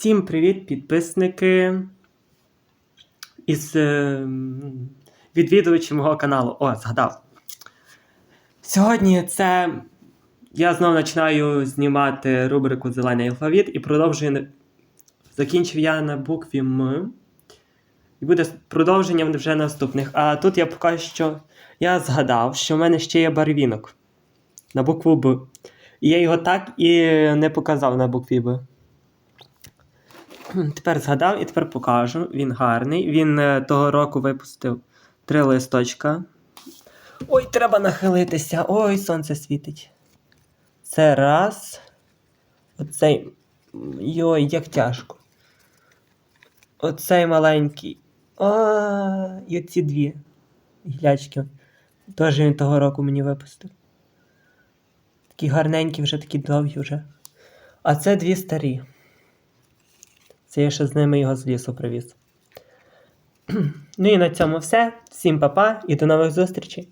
Всім привіт, підписники із е, відвідувачі мого каналу. О, згадав. Сьогодні це я знову починаю знімати рубрику Зелений алфавіт і продовжую. Закінчив я на букві М. І буде продовження вже наступних. А тут я поки що я згадав, що в мене ще є барвінок на букву Б. І я його так і не показав на букві Б. Тепер згадав і тепер покажу. Він гарний. Він е, того року випустив три листочка. Ой, треба нахилитися. Ой, сонце світить. Це раз. Оцей. Йой, як тяжко. Оцей маленький. А, і оці дві гілячки. Теж він того року мені випустив. Такі гарненькі, вже такі довгі вже. А це дві старі. Це я ще з ними його з лісу привіз. Ну і на цьому все. Всім па-па і до нових зустрічей!